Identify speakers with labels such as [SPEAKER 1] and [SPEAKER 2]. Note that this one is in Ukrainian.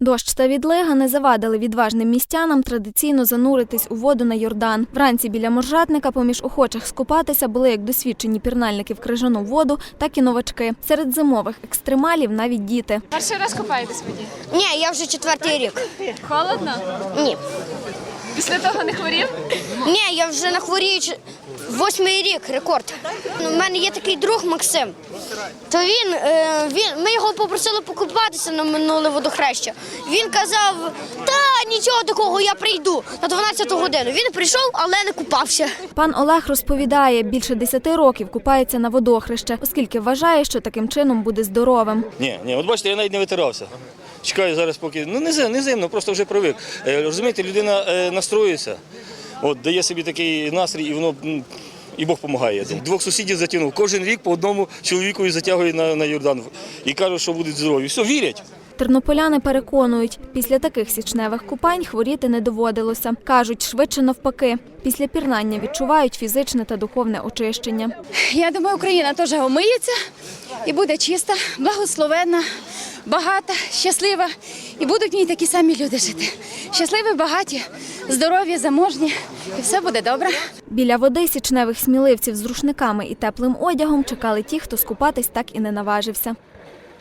[SPEAKER 1] Дощ та відлига не завадили відважним містянам традиційно зануритись у воду на Йордан. Вранці біля моржатника поміж охочих скупатися були як досвідчені пірнальники в крижану воду, так і новачки. Серед зимових екстремалів навіть діти.
[SPEAKER 2] Перший раз купаєтесь в воді?
[SPEAKER 3] Ні, я вже четвертий рік.
[SPEAKER 2] Холодно?
[SPEAKER 3] Ні.
[SPEAKER 2] Після того не хворів?
[SPEAKER 3] Ні, я вже на хворію восьмий рік, рекорд. У мене є такий друг Максим. То він, е, він, ми його попросили покупатися на минуле водохреща. Він казав, та нічого такого, я прийду на 12 годину. Він прийшов, але не купався.
[SPEAKER 1] Пан Олег розповідає, більше 10 років купається на водохреще, оскільки вважає, що таким чином буде здоровим.
[SPEAKER 4] Ні, ні, от бачите, я навіть не витирався. Чекаю зараз, поки. Ну не зим, не зимно, просто вже привик. Е, Розумієте, людина е, настроюється, от дає собі такий настрій, і воно. І Бог допомагає. Двох сусідів затягнув. Кожен рік по одному чоловікові затягує на, на Йордан і кажуть, що будуть здорові. Все, вірять.
[SPEAKER 1] Тернополяни переконують, після таких січневих купань хворіти не доводилося. Кажуть, швидше навпаки. Після пірнання відчувають фізичне та духовне очищення.
[SPEAKER 2] Я думаю, Україна теж омиється і буде чиста, благословенна, багата, щаслива. І будуть в ній такі самі люди жити. Щасливі, багаті, здорові, заможні, і все буде добре.
[SPEAKER 1] Біля води січневих сміливців з рушниками і теплим одягом чекали ті, хто скупатись так і не наважився.